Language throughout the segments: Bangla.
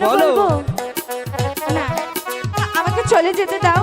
বলো। না আমাকে চলে যেতে দাও।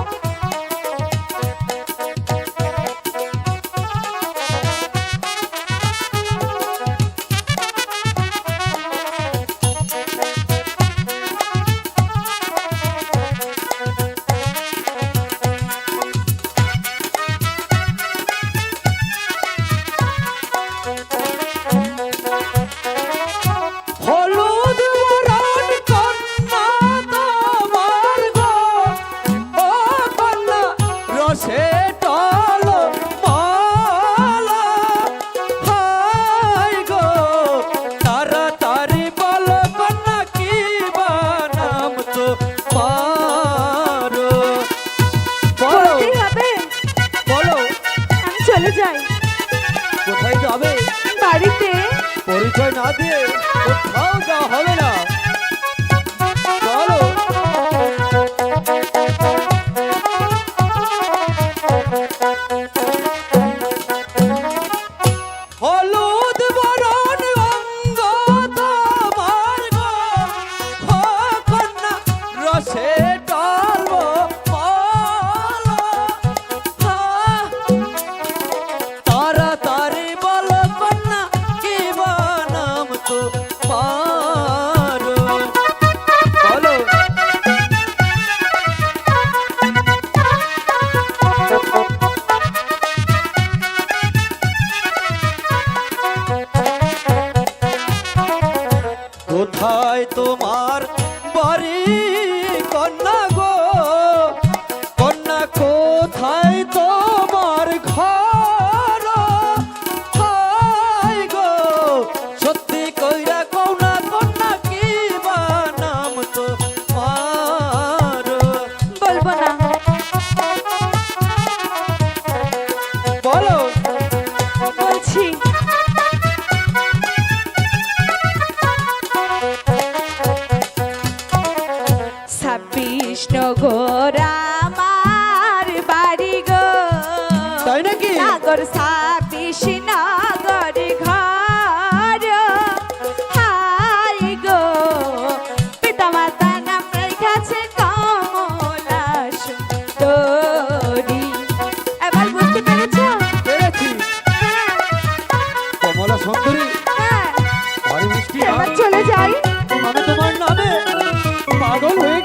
চলো যাই কোথায় যাবে? বাড়িতে। পরিচয় না দিয়ে কোথাও যাওয়া হবে না। কৃষ্ণ গোরামার বাড়ি গো। তাই নাকি? নাগর সাপিস নগর ঘর। হাই গো পিতা মাতা নাম রেখেছে কমলাস তোরি এবার বুঝতে পেরেছি? কমলা সুন্দরী হ্যাঁ। এবার চলে যাই। মানে তোমার নামে পাগল হয়ে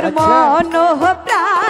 আচ্ছা। মন প্রাণ